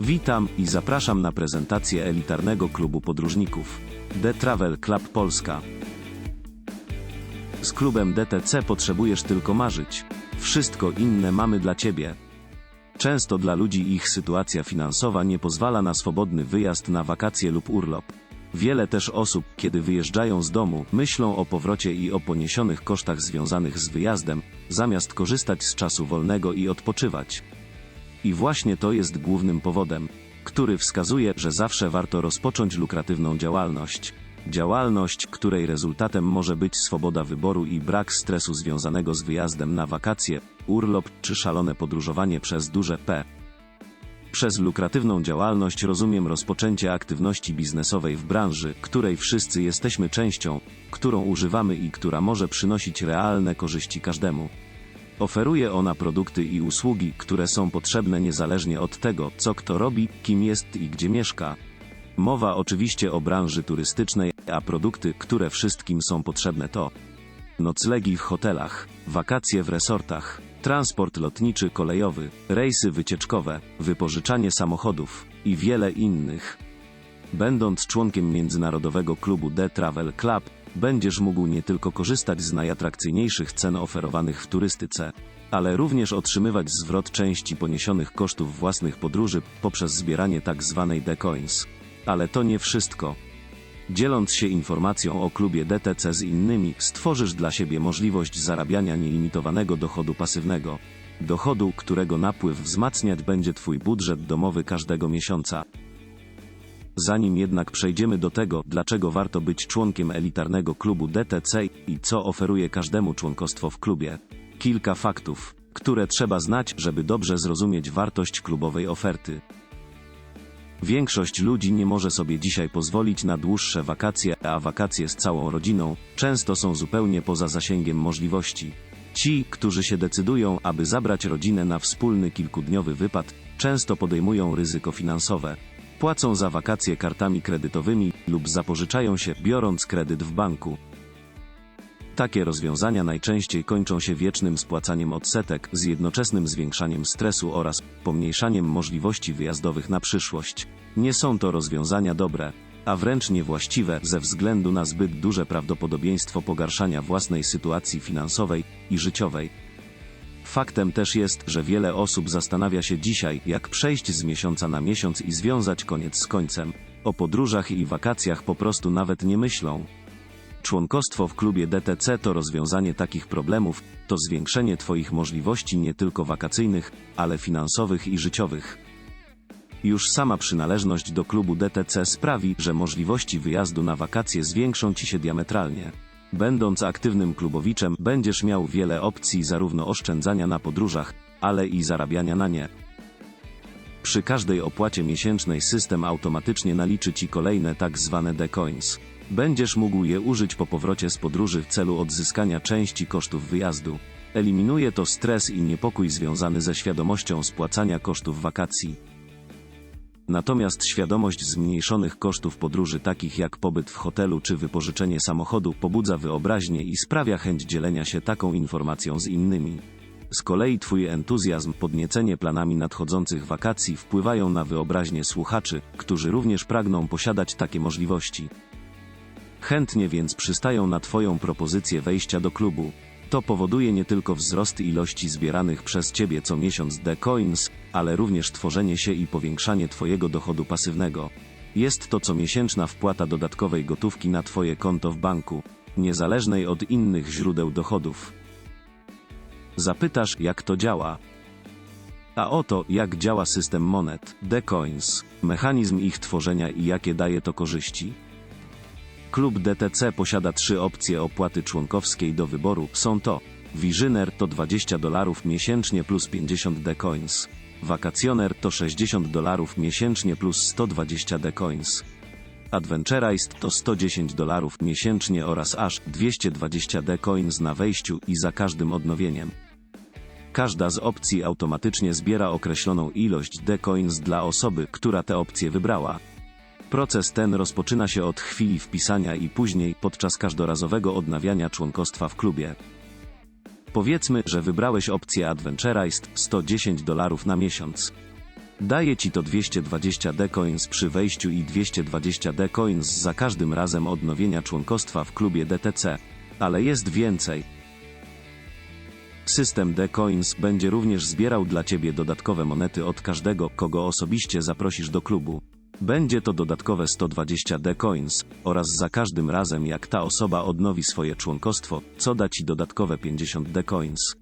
Witam i zapraszam na prezentację elitarnego klubu podróżników The Travel Club Polska. Z klubem DTC potrzebujesz tylko marzyć. Wszystko inne mamy dla Ciebie. Często dla ludzi ich sytuacja finansowa nie pozwala na swobodny wyjazd na wakacje lub urlop. Wiele też osób, kiedy wyjeżdżają z domu, myślą o powrocie i o poniesionych kosztach związanych z wyjazdem, zamiast korzystać z czasu wolnego i odpoczywać. I właśnie to jest głównym powodem, który wskazuje, że zawsze warto rozpocząć lukratywną działalność. Działalność, której rezultatem może być swoboda wyboru i brak stresu związanego z wyjazdem na wakacje, urlop czy szalone podróżowanie przez duże P. Przez lukratywną działalność rozumiem rozpoczęcie aktywności biznesowej w branży, której wszyscy jesteśmy częścią, którą używamy i która może przynosić realne korzyści każdemu. Oferuje ona produkty i usługi, które są potrzebne niezależnie od tego, co kto robi, kim jest i gdzie mieszka. Mowa oczywiście o branży turystycznej, a produkty, które wszystkim są potrzebne to noclegi w hotelach, wakacje w resortach, transport lotniczy kolejowy, rejsy wycieczkowe, wypożyczanie samochodów i wiele innych. Będąc członkiem międzynarodowego klubu The Travel Club, będziesz mógł nie tylko korzystać z najatrakcyjniejszych cen oferowanych w turystyce, ale również otrzymywać zwrot części poniesionych kosztów własnych podróży poprzez zbieranie tzw. decoins. Ale to nie wszystko. Dzieląc się informacją o klubie DTC z innymi, stworzysz dla siebie możliwość zarabiania nielimitowanego dochodu pasywnego. Dochodu, którego napływ wzmacniać będzie Twój budżet domowy każdego miesiąca. Zanim jednak przejdziemy do tego, dlaczego warto być członkiem elitarnego klubu DTC i co oferuje każdemu członkostwo w klubie, kilka faktów, które trzeba znać, żeby dobrze zrozumieć wartość klubowej oferty. Większość ludzi nie może sobie dzisiaj pozwolić na dłuższe wakacje, a wakacje z całą rodziną często są zupełnie poza zasięgiem możliwości. Ci, którzy się decydują, aby zabrać rodzinę na wspólny kilkudniowy wypad, często podejmują ryzyko finansowe. Płacą za wakacje kartami kredytowymi lub zapożyczają się, biorąc kredyt w banku. Takie rozwiązania najczęściej kończą się wiecznym spłacaniem odsetek z jednoczesnym zwiększaniem stresu oraz pomniejszaniem możliwości wyjazdowych na przyszłość. Nie są to rozwiązania dobre, a wręcz niewłaściwe ze względu na zbyt duże prawdopodobieństwo pogarszania własnej sytuacji finansowej i życiowej. Faktem też jest, że wiele osób zastanawia się dzisiaj, jak przejść z miesiąca na miesiąc i związać koniec z końcem. O podróżach i wakacjach po prostu nawet nie myślą. Członkostwo w klubie DTC to rozwiązanie takich problemów, to zwiększenie Twoich możliwości nie tylko wakacyjnych, ale finansowych i życiowych. Już sama przynależność do klubu DTC sprawi, że możliwości wyjazdu na wakacje zwiększą Ci się diametralnie. Będąc aktywnym klubowiczem, będziesz miał wiele opcji zarówno oszczędzania na podróżach, ale i zarabiania na nie. Przy każdej opłacie miesięcznej system automatycznie naliczy Ci kolejne tak zwane decoins. Będziesz mógł je użyć po powrocie z podróży w celu odzyskania części kosztów wyjazdu. Eliminuje to stres i niepokój związany ze świadomością spłacania kosztów wakacji. Natomiast świadomość zmniejszonych kosztów podróży takich jak pobyt w hotelu czy wypożyczenie samochodu pobudza wyobraźnię i sprawia chęć dzielenia się taką informacją z innymi. Z kolei Twój entuzjazm, podniecenie planami nadchodzących wakacji wpływają na wyobraźnię słuchaczy, którzy również pragną posiadać takie możliwości. Chętnie więc przystają na Twoją propozycję wejścia do klubu. To powoduje nie tylko wzrost ilości zbieranych przez Ciebie co miesiąc D-Coins, ale również tworzenie się i powiększanie Twojego dochodu pasywnego. Jest to comiesięczna wpłata dodatkowej gotówki na Twoje konto w banku, niezależnej od innych źródeł dochodów. Zapytasz, jak to działa? A oto, jak działa system monet, D-Coins, mechanizm ich tworzenia i jakie daje to korzyści. Klub DTC posiada trzy opcje opłaty członkowskiej do wyboru. Są to Visioner to 20 dolarów miesięcznie plus 50 decoins. Wakacjoner to 60 dolarów miesięcznie plus 120 decoins. Adventurized to 110 dolarów miesięcznie oraz aż 220 decoins na wejściu i za każdym odnowieniem. Każda z opcji automatycznie zbiera określoną ilość decoins dla osoby, która tę opcję wybrała. Proces ten rozpoczyna się od chwili wpisania i później podczas każdorazowego odnawiania członkostwa w klubie. Powiedzmy, że wybrałeś opcję Adventurized 110 dolarów na miesiąc. Daje ci to 220 D-Coins przy wejściu i 220 D-Coins za każdym razem odnowienia członkostwa w klubie DTC. Ale jest więcej. System D-Coins będzie również zbierał dla Ciebie dodatkowe monety od każdego, kogo osobiście zaprosisz do klubu. Będzie to dodatkowe 120 D-Coins oraz za każdym razem jak ta osoba odnowi swoje członkostwo, co da Ci dodatkowe 50 D-Coins.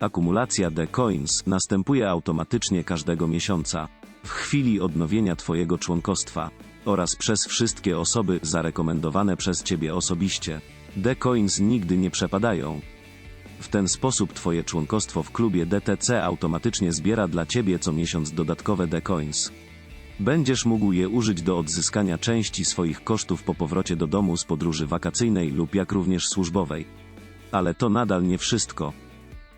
Akumulacja D-Coins następuje automatycznie każdego miesiąca, w chwili odnowienia Twojego członkostwa oraz przez wszystkie osoby zarekomendowane przez Ciebie osobiście. D-Coins nigdy nie przepadają. W ten sposób Twoje członkostwo w klubie DTC automatycznie zbiera dla Ciebie co miesiąc dodatkowe D-Coins. Będziesz mógł je użyć do odzyskania części swoich kosztów po powrocie do domu z podróży wakacyjnej lub jak również służbowej. Ale to nadal nie wszystko.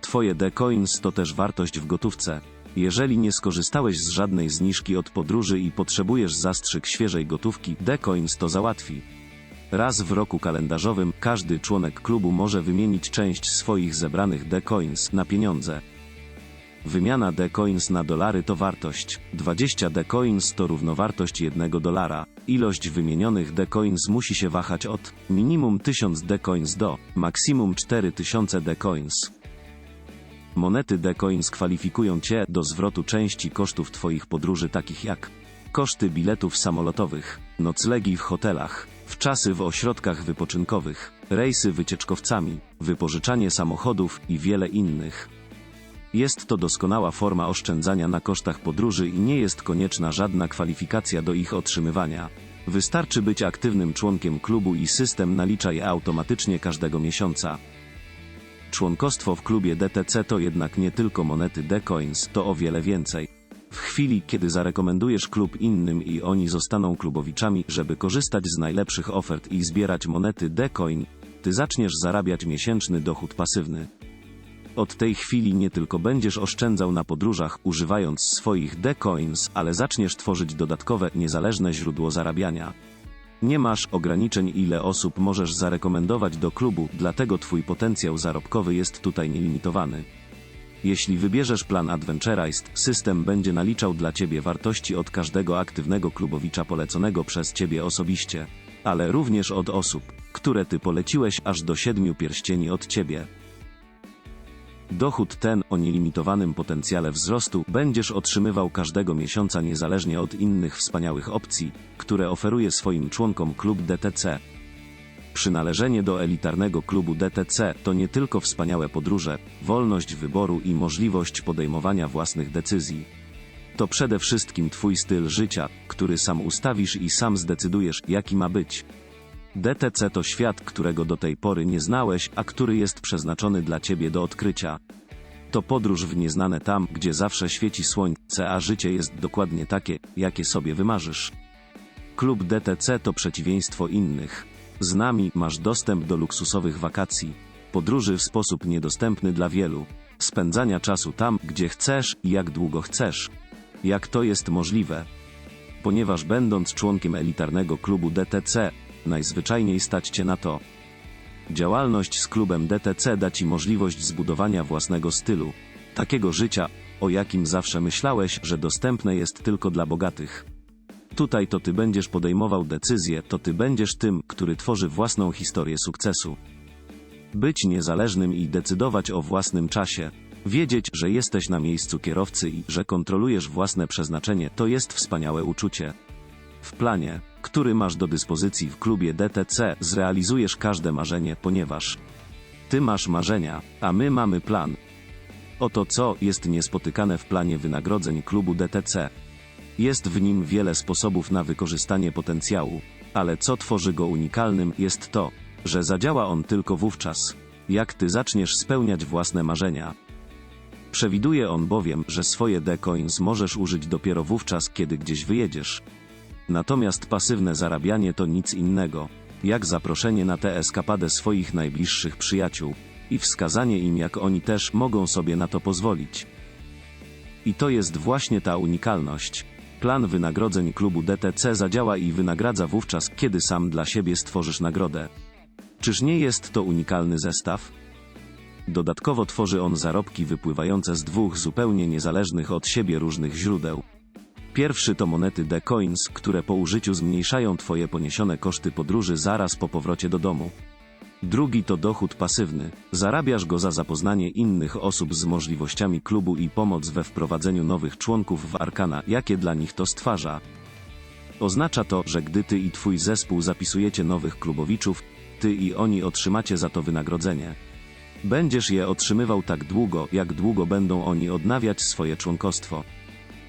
Twoje D-Coins to też wartość w gotówce. Jeżeli nie skorzystałeś z żadnej zniżki od podróży i potrzebujesz zastrzyk świeżej gotówki, D-Coins to załatwi. Raz w roku kalendarzowym każdy członek klubu może wymienić część swoich zebranych D-Coins na pieniądze. Wymiana D-Coins na dolary to wartość. 20 D-Coins to równowartość 1 dolara. Ilość wymienionych D-Coins musi się wahać od minimum 1000 D-Coins do maksimum 4000 D-Coins. Monety D-Coins kwalifikują Cię do zwrotu części kosztów Twoich podróży takich jak koszty biletów samolotowych, noclegi w hotelach, wczasy w ośrodkach wypoczynkowych, rejsy wycieczkowcami, wypożyczanie samochodów i wiele innych. Jest to doskonała forma oszczędzania na kosztach podróży i nie jest konieczna żadna kwalifikacja do ich otrzymywania. Wystarczy być aktywnym członkiem klubu i system nalicza je automatycznie każdego miesiąca. Członkostwo w klubie DTC to jednak nie tylko monety D-Coins, to o wiele więcej. W chwili, kiedy zarekomendujesz klub innym i oni zostaną klubowiczami, żeby korzystać z najlepszych ofert i zbierać monety D-Coin, ty zaczniesz zarabiać miesięczny dochód pasywny. Od tej chwili nie tylko będziesz oszczędzał na podróżach używając swoich D-Coins, ale zaczniesz tworzyć dodatkowe, niezależne źródło zarabiania. Nie masz ograniczeń ile osób możesz zarekomendować do klubu, dlatego twój potencjał zarobkowy jest tutaj nielimitowany. Jeśli wybierzesz plan Adventurized, system będzie naliczał dla ciebie wartości od każdego aktywnego klubowicza poleconego przez ciebie osobiście, ale również od osób, które ty poleciłeś aż do siedmiu pierścieni od ciebie. Dochód ten o nielimitowanym potencjale wzrostu będziesz otrzymywał każdego miesiąca niezależnie od innych wspaniałych opcji, które oferuje swoim członkom klub DTC. Przynależenie do elitarnego klubu DTC to nie tylko wspaniałe podróże, wolność wyboru i możliwość podejmowania własnych decyzji. To przede wszystkim Twój styl życia, który sam ustawisz i sam zdecydujesz, jaki ma być. DTC to świat, którego do tej pory nie znałeś, a który jest przeznaczony dla Ciebie do odkrycia. To podróż w nieznane tam, gdzie zawsze świeci słońce, a życie jest dokładnie takie, jakie sobie wymarzysz. Klub DTC to przeciwieństwo innych. Z nami masz dostęp do luksusowych wakacji, podróży w sposób niedostępny dla wielu, spędzania czasu tam, gdzie chcesz i jak długo chcesz. Jak to jest możliwe? Ponieważ będąc członkiem elitarnego klubu DTC, najzwyczajniej stać cię na to. Działalność z klubem DTC da ci możliwość zbudowania własnego stylu, takiego życia, o jakim zawsze myślałeś, że dostępne jest tylko dla bogatych. Tutaj to ty będziesz podejmował decyzje, to ty będziesz tym, który tworzy własną historię sukcesu. Być niezależnym i decydować o własnym czasie. Wiedzieć, że jesteś na miejscu kierowcy i że kontrolujesz własne przeznaczenie, to jest wspaniałe uczucie. W planie, który masz do dyspozycji w klubie DTC, zrealizujesz każde marzenie, ponieważ ty masz marzenia, a my mamy plan. Oto co jest niespotykane w planie wynagrodzeń klubu DTC. Jest w nim wiele sposobów na wykorzystanie potencjału, ale co tworzy go unikalnym, jest to, że zadziała on tylko wówczas, jak ty zaczniesz spełniać własne marzenia. Przewiduje on bowiem, że swoje D-Coins możesz użyć dopiero wówczas, kiedy gdzieś wyjedziesz. Natomiast pasywne zarabianie to nic innego, jak zaproszenie na tę eskapadę swoich najbliższych przyjaciół i wskazanie im, jak oni też mogą sobie na to pozwolić. I to jest właśnie ta unikalność. Plan wynagrodzeń klubu DTC zadziała i wynagradza wówczas, kiedy sam dla siebie stworzysz nagrodę. Czyż nie jest to unikalny zestaw? Dodatkowo tworzy on zarobki wypływające z dwóch zupełnie niezależnych od siebie różnych źródeł. Pierwszy to monety D-Coins, które po użyciu zmniejszają Twoje poniesione koszty podróży zaraz po powrocie do domu. Drugi to dochód pasywny. Zarabiasz go za zapoznanie innych osób z możliwościami klubu i pomoc we wprowadzeniu nowych członków w Arkana, jakie dla nich to stwarza. Oznacza to, że gdy ty i twój zespół zapisujecie nowych klubowiczów, ty i oni otrzymacie za to wynagrodzenie. Będziesz je otrzymywał tak długo, jak długo będą oni odnawiać swoje członkostwo.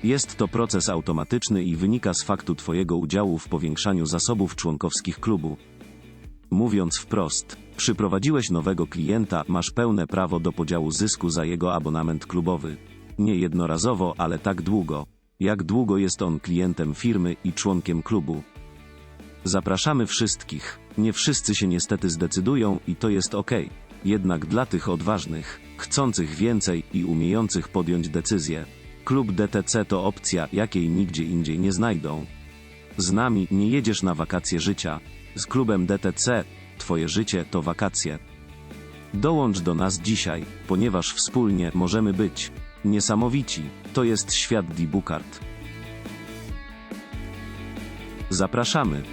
Jest to proces automatyczny i wynika z faktu Twojego udziału w powiększaniu zasobów członkowskich klubu. Mówiąc wprost, przyprowadziłeś nowego klienta, masz pełne prawo do podziału zysku za jego abonament klubowy. Nie jednorazowo, ale tak długo, jak długo jest on klientem firmy i członkiem klubu. Zapraszamy wszystkich. Nie wszyscy się niestety zdecydują i to jest ok. Jednak dla tych odważnych, chcących więcej i umiejących podjąć decyzję, klub DTC to opcja, jakiej nigdzie indziej nie znajdą. Z nami nie jedziesz na wakacje życia. Z klubem DTC Twoje życie to wakacje. Dołącz do nas dzisiaj, ponieważ wspólnie możemy być niesamowici. To jest świat Dibukart. Zapraszamy.